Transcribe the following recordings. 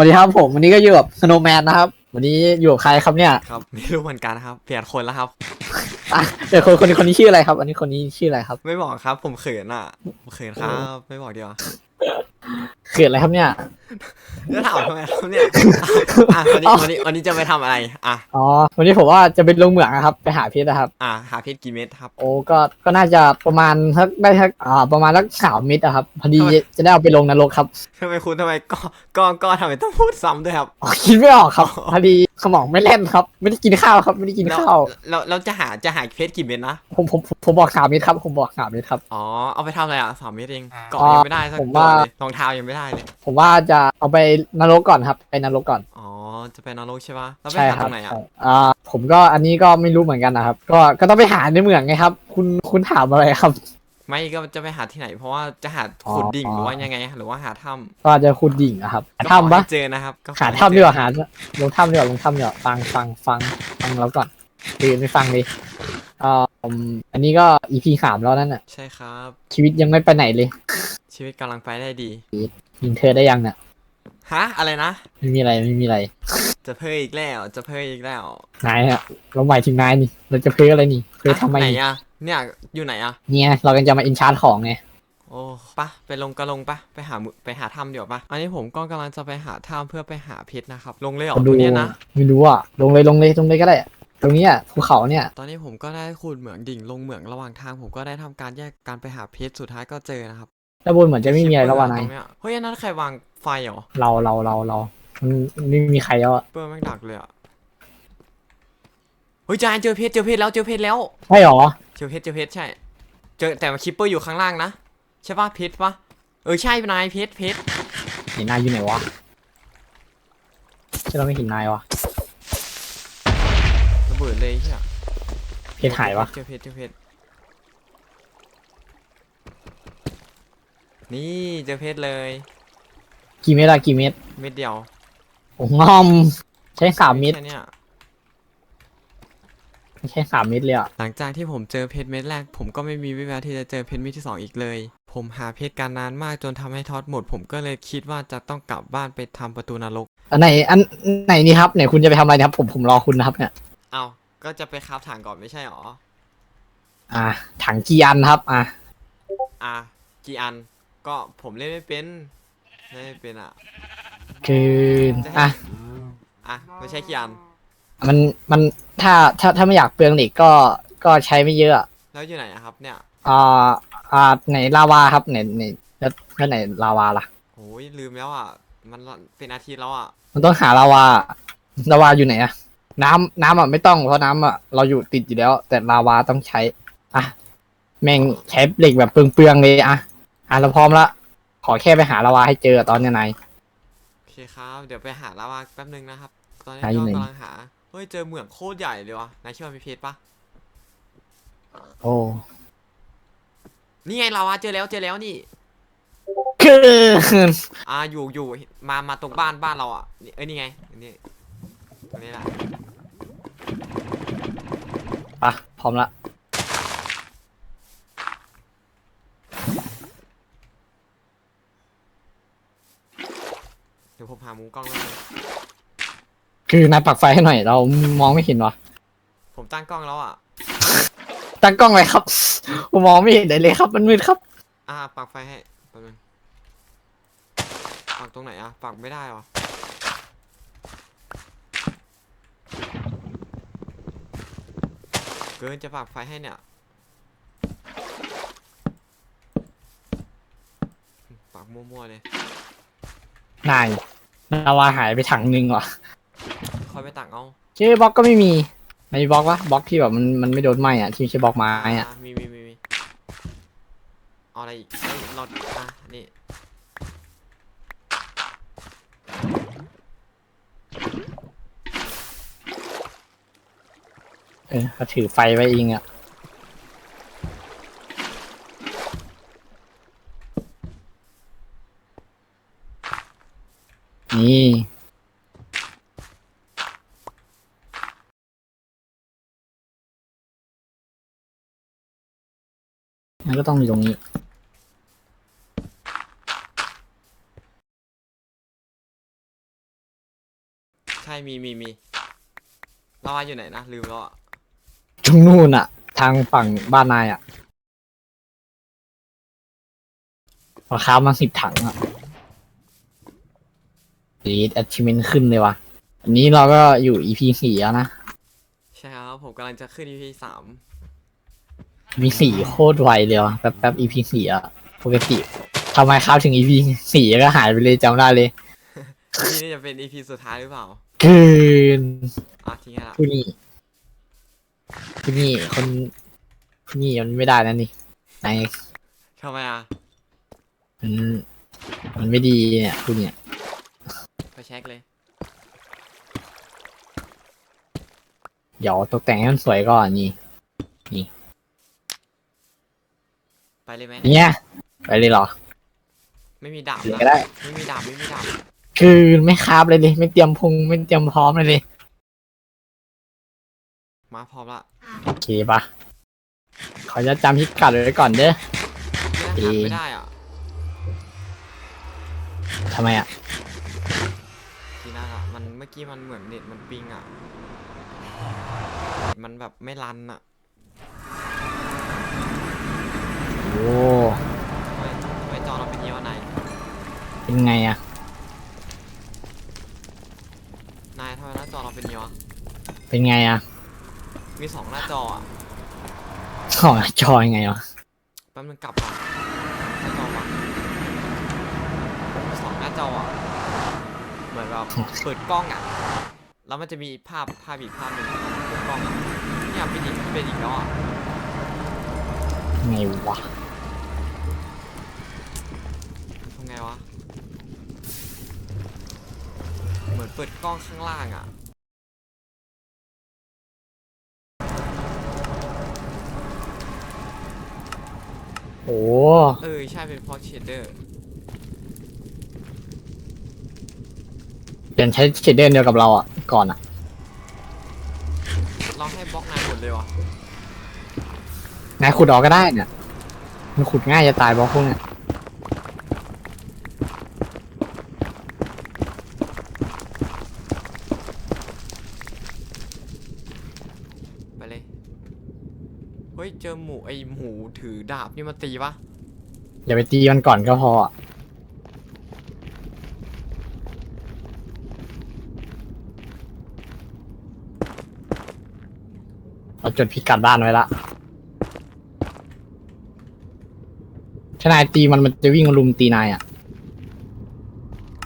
วัสดีครับผมวันนี้ก็อยู่กับสโนว์แมนนะครับ วันนี้อยู่กับใครครับเนี่ยครับไม่รู้เหมือนกันครับ เปลี่ยนคนแล้วครับ อะเดี๋ยวคนคนคนนี้ชื่ออะไรครับ อันนี้คนนี้ชื่ออะไรครับ ไม่บอกครับ ผมเขินอะผมเขินครับ ไม่บอกเดียวา เกิดอะไรครับเนี่ย จะถามทำไมครับเนี่ยอะวันนี้วันนี้วันนี้จะไปทำอะไร อะ อ๋อ วันนี้ผมว่าจะไปลงเหมืองนะครับ ไปหาเพชรนะครับ อะหาเพชรกี่เม็ดครับ โอ้ก็ก็น่าจะประมาณสักได้สักอ่าประมาณสักสามเม็ดอะครับ พอดีทำไมจะได้เอาไปลงนรกครับทำไมคุณทำไมก็ก็ก็ทำไมต้องพูดซ้ำด้วยครับอ๋อคิดไม่ออกครับ พอดีสมองไม่เล่นครับ ไม่ได้กินข้าวครับ ไม่ได้กินแล้วข้าวแล้วแล้วจะหาจะหาเพชรกี่เม็ดนะผมผมผมผมบอกสามเม็ดครับ ผมบอกสามเม็ดครับ อ๋อ เอาไปทำอะไรอะสามเม็ดเองอ่าเกาะยังไม่ได้สักผมตัวว่าเลยรองเท้ายังไม่ได้เลย ผมว่าจะเอาไปนรกก่อนครับ ไปนรกก่อน อ๋อ จะไปนรกใช่ปะแล้วไปใช่หาคตรัรบงไหนอะ ใช่อ่าผมก็อันนี้ก็ไม่รู้เหมือนกันนะครับ ก็ก็ต้องไปหาในเมืองไงครับ คุณคุณถามอะไรครับ ไม่ก็จะไปหาที่ไหน เพราะว่าจะหาอ๋อขุดดิ่งหรือว่ายังไง หรือว่าหาถ้ำก็จะขุดดิ่งอะครับหาก็ขอถ้ำปะให้เจอนะครับก็ขอหาให้ถ้ำเจอดีกว่าหาลงถ้ำดีกว่าลงถ้ำดีกว่าฟังฟังฟังฟังเราก่อนตื่นไม่ฟังดิเอ่ออืมอันนี้ก็ EP สามแล้วนั่นน่ะ ใช่ครับ ชีวิตยังไม่ไปไหนเลย ชีวิตกำลังไปได้ดี ยิงเธอได้ยังเนี่ยฮะ อะไรนะ ไม่มีอะไรไม่มีอะไร จะเพ้ออีกแล้ว จะเพ้ออีกแล้วนายอะเราหมายถึงนายนี่เราจะเพ้ออะไรนี่เพ้อทำไม ไหนนี่อะเนี่ยอยู่ไหนอะเนี่ยเรากันจะมาอินชาร์จของไงโอ้ปะไปลงก็ลงปะไปหาหมุไปหาถ้ำเดี๋ยวาปะอันนี้ผมก็กำลังจะไปหาถ้ำเพื่อไปหาเพชรนะครับ ลงเลยเหรอคนตดูรงเนี้ยนะไม่รู้อะลงเลยลงเลยลงเลยก็ได้ตรงเนี้ยภูเขาเนี่ย ตอนนี้ผมก็ได้ขุดเหมืองดิ่งลงเหมืองระหว่างทางผมก็ได้ทำการแยกการไปหาเพชรสุดท้ายก็เจอนะครับ ด้านบนเหมือนจะไม่มีอะไรแล้วว่ะนายตรงเนี้ยเฮ้ยอันนั้นใครวางไฟเหรอเราเราเราเรามันไม่มีใครแล้วอะเปิ้ลแม่งดักเลยอะเฮ้ยจานเจอเพชรเจอเพชรแล้วเจอเพชรแล้ว ใช่หรอเจอเพชรเจอเพชรใช่ เจอแต่ว่าคิปเปอร์อยู่ข้างล่างนะใช่ปะเพชรปะเออใช่นายเพชรเพชรเห็นนายอยู่ไหนวะฉันเราไม่เห็นนายวะระเบิดเลยใช่เพชรหายวะเจอเพชรเจอเพชร นี่เจอเพชรเลย กี่เมตรอะกี่เมตรเม็ดเดียวโอ้งอม ใช้สามเมตรแค่เนี้ยไม่ใช่สามเมตรเลยอะหลังจากที่ผมเจอเพชรเม็ดแรก ผมก็ไม่มีวิแววที่จะเจอเพชรเม็ดที่สองอีกเลย ผมหาเพชรการนานมากจนทำให้ทอดหมด ผมก็เลยคิดว่าจะต้องกลับบ้านไปทำประตูนรก อันไหนอันไหนนี่ครับไหนคุณจะไปทำอะไรนะครับ ผมผมรอคุณนะครับเนี่ยเอาก็จะไปคราฟถังก่อนไม่ใช่หรอ อ่า ถังกี่อันครับ อ่าอะกี่อัน ก็ผมเล่นไม่เป็นเล่นไม่เป็นอะคืออะ อะไม่ใช่กี่อันมันมันถ้าถ้าถ้าไม่อยากเปลืองเหล็กก็ก็ใช้ไม่เยอะอะแล้วอยู่ไหนอะครับเนี่ยอ่าอ่าไหนลาวาครับไหนไหนแล้วแล้วไหนลาวาล่ะ โอ้ยลืมแล้วอะมันเป็นอาทิตย์แล้วอะมันต้องหาลาวาลาวาอยู่ไหนอะน้ำน้ำอะไม่ต้องเพราะน้ำอะเราอยู่ติดอยู่แล้ว แต่ลาวาต้องใช้ อะ แม่งใช้เหล็กแบบเปลืองๆเลยอะ อะเราพร้อมละ ขอแค่ไปหาลาวาให้เจอตอนเนี้ยนาย โอเคครับ เดี๋ยวไปหาลาวาแป๊บนึงนะครับ ตอนนี้หาอยู่ก็ไหน กำลังหา เฮ้ย เจอเหมืองโคตรใหญ่เลยวะนายคิดว่ามีเพชรปะโอ้นี่ไงลาวาเจอแล้วเจอแล้วนี่ คืออ่าอยู่อยู่มามาตรงบ้านบ้านเราอะนี่เอ้ยนี่ไงนี่ตรงนี้แหละ ปะพร้อมละ ดี๋ยวผมหามุมกล้องแล้วกันคือนายปักไฟให้หน่อย เรามองไม่เห็นวะผมตั้งกล้องแล้วอะ ตั้งกล้องเลยครับ ผมมองไม่เห็นไหนเลยครับ มันมืดครับ อ่าปักไฟให้แป๊บนึงปักตรงไหนอะปักไม่ได้หรอเกินจะปักไฟให้เนี่ยปักมั่วๆเลย นายลาวาหายไปถังหนึงว่ะค่อยไปตักเอาเชื่อบล็อกก็ไม่มีไม่มีบล็อกวะบล็อกที่แบบมันมันไม่โดนไหมอะที่ไม่ใช่บล็อกไม้อะอ่ามีมีมีมีเอาอะไรอีกเอ้ยเราอะนี่เออเขาถือไฟไว้เองอะ นี่มันก็ต้องมีตรงนี้ช่มีมีมีลาวาอยู่ไหนนะ ลืมแล้วอะตรงนู่นอะทางฝั่งบ้านนายอะราคามาสิบถังอะ ดีด achievement ขึ้นเลยวะอันนี้เราก็อยู่ EP สี่แล้วนะ ใช่ครับผมกำลังจะขึ้น EP สามมีสี่โคตรไวเลยวะแป๊บแป๊บ EP สี่อะปกติทำไมครับถึง EP สี่ก็หายไปเลยจำได้เลย นี่นี่จะเป็น EP สุดท้ายหรือเปล่าเกินอะทิ้งให้ละผู้นี่ผู้นี่คนผู้นี่มันไม่ได้นะนี่นายทำไมอะ มันมันไม่ดีเนี่ยผู้เนี่ย ไปเช็คเลย เดี๋ยวตกแต่งให้มันสวยก่อนนี่ไปเลยไหมเนี่ยไปเลยเหรอ ไม่มีดาบเดี๋ยวนะก็ได้ ไม่มีดาบไม่มีดาบคือไม่คาบเลยเลยไม่เตรียมพุงไม่เตรียมพร้อมเลยเลยมาพร้อมละโอเคปะขอจะจำพิกัดไว้ก่อนเด้อไม่ได้หันไม่ได้อะทำไมอะทีน่าอะมัน เมื่อกี้มันเหมือนเน็ตมันปิงอะ มันแบบไม่รันอะโอ้ทำไมทำไมจอเราเป็นยี่ห้อไหน เป็นไงอะนายทำไมหน้าจอเราเป็นยี่ห้อเป็นไงอะมีสองหน้าจออะของจอยไงวะแป๊บนึงกลับก่อนหน้าจอวะมีสองหน้าจออะเห มือนแบบเปิดกล้องอะแล้วมันจะมีภาพภาพอีกภาพหนึ่งเปิดกล้องอะเนี่ยเป็นอีกเป็นอีกแล้วอะไงวะทำไงวะเหมือนเปิดกล้องข้างล่างอะโอ้เออใช่เป็นเพราะเชดเดอร์ เปลี่ยนใช้เชดเดอร์เดียวกับเราอะก่อนอะเราให้บล็อกนายหมดเลยวะนายขุดออกก็ได้เนี่ยมันขุดง่ายจะตายบล็อกพวกเนี้ยไปเลย เฮ้ย เจอหมูไอหมูถือดาบนี่มาตีปะอย่าไปตีมันก่อนก็พออะ เราจดพิกัดบ้านไว้ละถ้านายตีมันมันจะวิ่งลุมตีนายอะ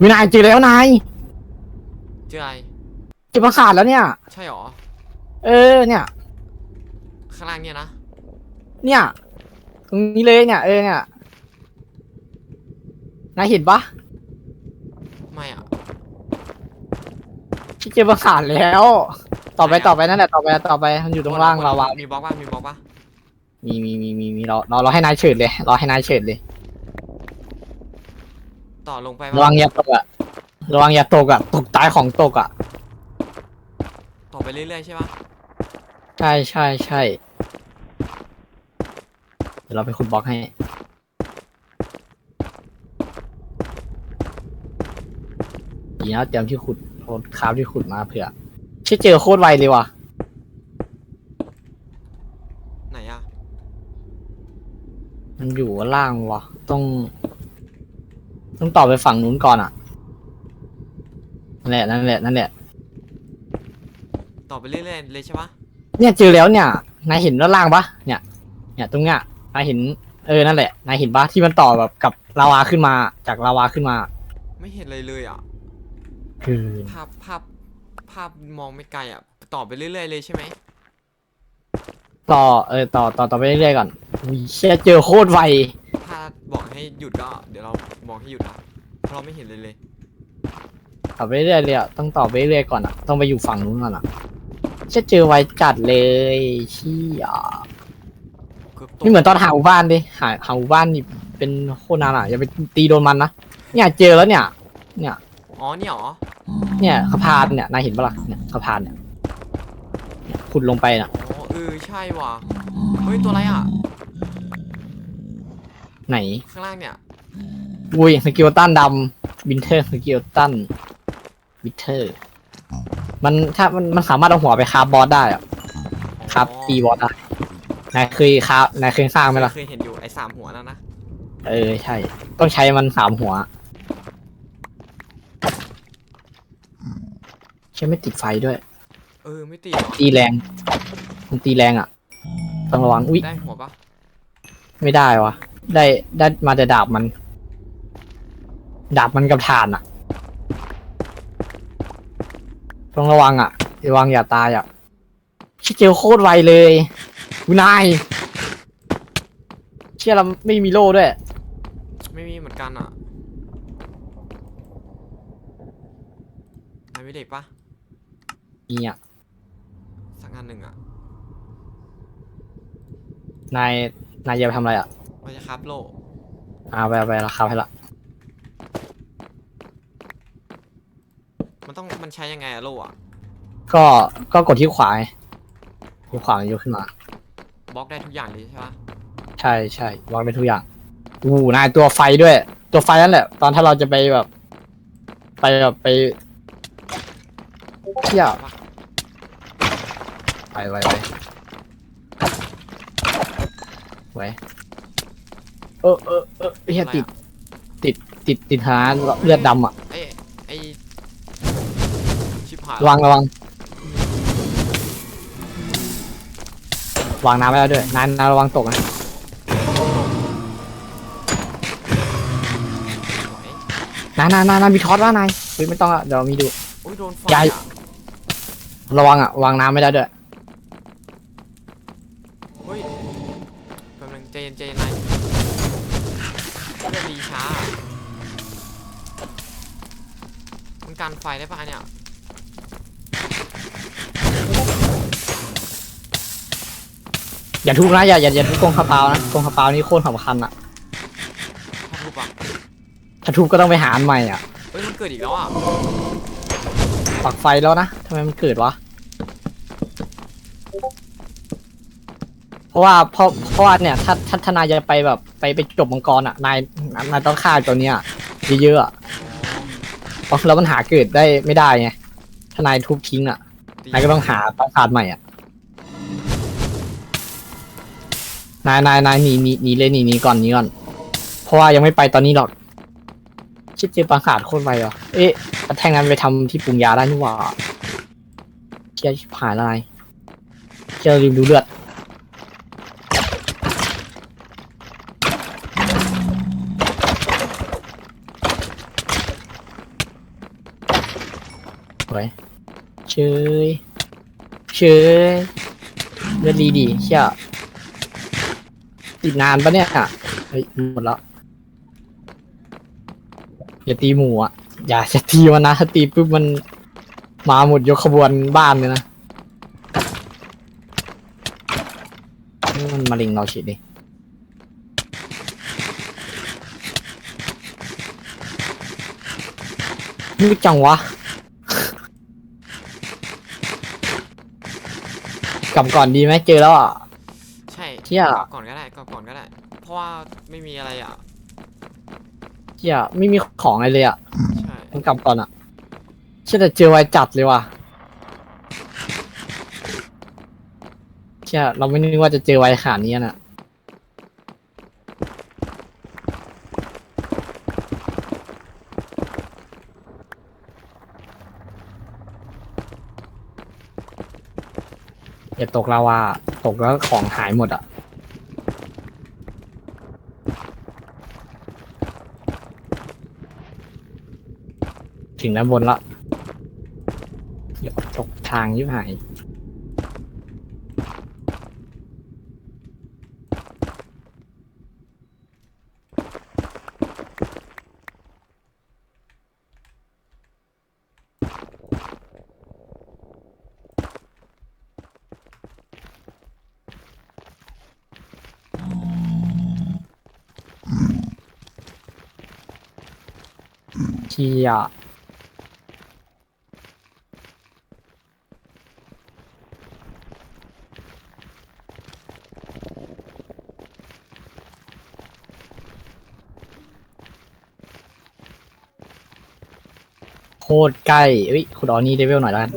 วินายเจอแล้วนายเจออะไรเจอประสาทแล้วเนี่ย ใช่หรอ เออ เนี่ย ข้างล่างเนี่ยนะ เนี่ย ตรงนี้เลยเนี่ย เออ เนี่ย นายเห็นปะไม่อะที่เจอประสาทแล้ว ต่อไปไหนอะต่อไปนั่นแหละต่อไปต่อไปมันอยู่ตรงล่างเราวะมีบล็อกปะมีบล็อกปะมีมีมีมีมีเราเราเราให้นายเฉิดเลยเราให้นายเฉิดเลยต่อลงไปประวังอย่าตกอะระวังอย่าตกอะตกตายของตกอะต่อไปเรื่อยๆใช่ปะใช่ใช่ใช่เดี๋ยวเราไปขุดบล็อกให้ดีนะเตรียมที่ขุดโคตรคราฟที่ขุดมาเผื่อเชื่อเจอโคตรไวเลยว่ะ ไหนอะมันอยู่ล่างวะต้อง ต้องต่อไปฝั่งนู้นก่อนอะนั่นแหละ นั่นแหละ นั่นแหละ ต่อไปเรื่อยๆเลยใช่ปะเนี่ยเจอแล้วเนี่ย นายเห็นด้านล่างปะเนี่ย เนี่ยตรงเนี้ย นายเห็น เออ นั่นแหละ นายเห็นปะที่มันต่อแบบกับลาวาขึ้นมา จากลาวาขึ้นมา ไม่เห็นเลยเลยอะคือภาพภาพ ภาพมองไม่ไกลอะ ต่อไปเรื่อยๆเลยใช่ไหมต่อเออต่อต่อต่อไปเรื่อยๆก่อนอุ้ยเชี่ยเจอโคตรไวถ้าบอกให้หยุดก็ เดี๋ยวเราบอกให้หยุดอะเพราะเราไม่เห็นเลยเลย ต่อไปเรื่อยๆเลยอะต้องต่อไปเรื่อยๆก่อนอะต้องไปอยู่ฝั่งนู้นก่อนอะเชี่ยเจอไวจัดเลยเชี่ยเกือบตกนี่เหมือนตอนหาหมู่บ้านดิหาหาหมู่บ้านนี่เป็นโคตรนานอะอย่าไปตีโดนมันนะเนี่ยเจอแล้วเนี่ย เนี่ย อ๋อเนี่ยเหรอเนี่ยสะพานเนี่ยนายเห็นปะล่ะเนี่ยสะพานเนี่ยเนี่ยขุดลงไปน่ะ อ๋อเออใช่ว่ะเฮ้ยตัวอะไรอะ ไหนข้างล่างเนี่ยอุ้ยสกิลตันดำวินเทอร์สกิลตันวินเทอร์ มันถ้ามันมันสามารถเอาหัวไปคาบบอสได้อะคาบตีบอสได้นายเคยคาบนายเคยสร้างไหมล่ะเคยเห็นอยู่ไอ้สามหัวนั่นนะเออใช่ ต้องใช้มันสามหัว ใช่ไม่ติดไฟด้วย เออไม่ตีเหรอตีแรงมันตีแรงอะต้องระวังอุ๊ยได้หัวปะไม่ได้วะได้ได้มาแต่ดาบมัน ดาบมันกับฐานอะต้องระวังอะระวังอย่าตายอะชิเจลโคตรไวเลยอุยนายเชื่อเราไม่มีโล่ด้วย ไม่มีเหมือนกันอะนายมีเด็กปะ นี่อะสักอันหนึ่งอะนายนายจะไปทำอะไรอะว่าจะครับโลเอาไปเอาไปราคาให้ละมันต้องมันใช้ยังไงอะโลอะก็ก็กดที่ขวาไงที่ขวามันยกขึ้นมา บล็อกได้ทุกอย่างเลยใช่ปะใช่ใช่วางได้ทุกอย่างอู้นายตัวไฟด้วย ตัวไฟนั่นแหละ ตอนถ้าเราจะไปแบบ ไปแบบไปเที่ยวปะ ไปไปไปไว้เออเออเออเฮียอะไรติดอะติด ติด ติดหาเลือดดำอะไอ้ไอ้ชิบหายระวังระวังวางน้ำไว้แล้วด้วยนายนายระวังตกนะสวยนายนายนายนายมีทอสว่านายเฮ้ยไม่ต้องอะเดี๋ยวมีดูอุ้ยโดนไฟยายอะระวังอะวางน้ำไม่ได้ด้วย ฟได้ปะเนี่ยอย่าทุบนะอย่าอย่าอย่าทุบกรงคาเปานะกรงคาเปานี่โคตรสำคัญอะถ้าทุบอะถ้าทุบก็ต้องไปหาอันใหม่อะเฮ้ยมันเกิดอีกแล้วอะปักไฟแล้วนะทำไมมันเกิดวะเพราะว่าเพราะเพราะว่าเนี่ยถ้าถ้าทนายจะไปแบบไปไปจบมังกรอะนายนายต้องฆ่าตัวเนี้ยเยอะๆอะ เพราะแล้วมันหาเกิดได้ไม่ได้ไงถ้านายทุบทิ้งอะนายก็ต้องหาปราสาทใหม่อะ นายนายนายหนีหนีหนีเลยหนีหนีก่อนหนีก่อน เพราะว่ายังไม่ไปตอนนี้หรอก ชิดเจอปราสาทโคตรไวอะเอ๊ะแล้วแทงนั้นไปทำที่ปรุงยาได้นี่หว่าเชี่ยชิบหายอะไรเชี่ยลืมดูเลือด ยเชยเลือดดีดีเชี่ยติดนานปะเนี่ยค่ะเฮ้ยหมดแล้วอย่าตีหมูอะอย่าจะตีมันนะถ้าตีปุ๊บมันมาหมดยกขบวนบ้านเลยนะมันมาลิงเราฉีดดินี่จังวะ ลับก่อนดีไหมเจอแล้วอะ ใช่เชี่ย กลับก่อนก็ได้กลับก่อนก็ได้ เพราะว่าไม่มีอะไรอะเชี่ยไม่มีของอะไรเลยอะใช่ต้องกลับก่อนอะเชี่ยแต่เจอไวจัดเลยว่ะเชี่ยเราไม่นึกว่าจะเจอไวขนาดนี้น่ะ ตกลาวาตกแล้วของหายหมดอะ ถึงด้านบนละเดี๋ยวตกทางยิบหาย เชียโคตรใกล้เอ้ยคุณออนี่เดเวลหน่อยแล้วกัน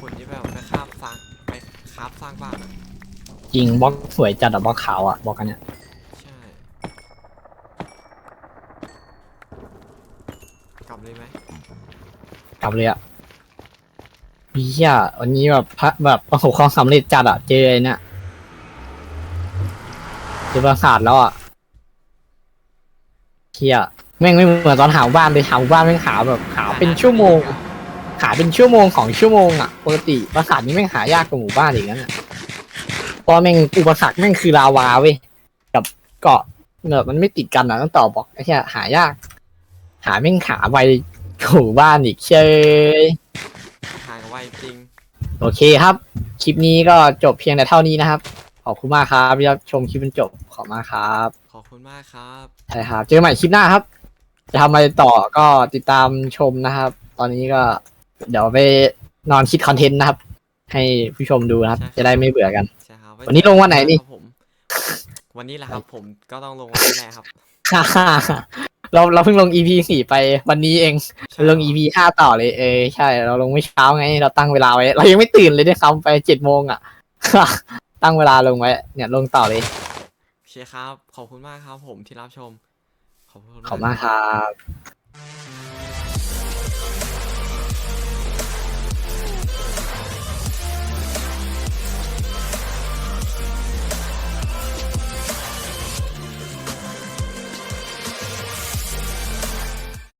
คนที่แบบไปคาบฟางไปคาบฟางบ้านยิงบล็อกสวยจัดอะบล็อกขาวอะบล็อกอันเนี้ย กลับเลยไหมกลับเลยอะเฮียวันนี้แบบพระแบบประสบความสำเร็จจัดอะเจอไอ้เนี่ยเจอปราสาทแล้วอะเฮียแม่งไม่เหมือนตอนหาบ้านเลยหาบ้านแม่งหาแบบหาเป็นชั่วโมง หาเป็นชั่วโมงสองชั่วโมงอะปกติปราสาทนี้แม่งหายากกว่าหมู่บ้านอีกนั่นอะเพราะแม่งอุปสรรคแม่งคือลาวาเว้ยกับเกาะแบบมันไม่ติดกันอะต้องต่อบอกไอ้เหี้ยหายาก หาแม่งหาไปหมู่บ้านอีกเชยห่างไวจริง โอเคครับ คลิปนี้ก็จบเพียงแต่เท่านี้นะครับ ขอบคุณมากครับที่รับชมคลิปจนจบ ขอบคุณมากครับขอบคุณมากครับใช่ครับ เจอกันใหม่คลิปหน้าครับ จะทำอะไรต่อก็ติดตามชมนะครับ ตอนนี้ก็เดี๋ยวไปนอนคิดคอนเทนต์นะครับ ให้ผู้ชมดูนะครับ จะได้ไม่เบื่อกัน ใช่ครับวันนี้ลงวันไหนนี่ ครับผม วันนี้แหละครับผมก็ต้องลงวันนี้แหละครับ เราเราเพิ่งลง EP สี่ไปวันนี้เองใช่ลง EP ห้าต่อเลยเออใช่ เราลงไม่เช้าไง เราตั้งเวลาไว้ เรายังไม่ตื่นเลยด้วยซ้ำไปเจ็ดโมงอะ ตั้งเวลาลงไว้ เนี่ยลงต่อเลยโอเคครับ ขอบคุณมากครับผมที่รับชม ขอบคุณขอบคุณมากครับ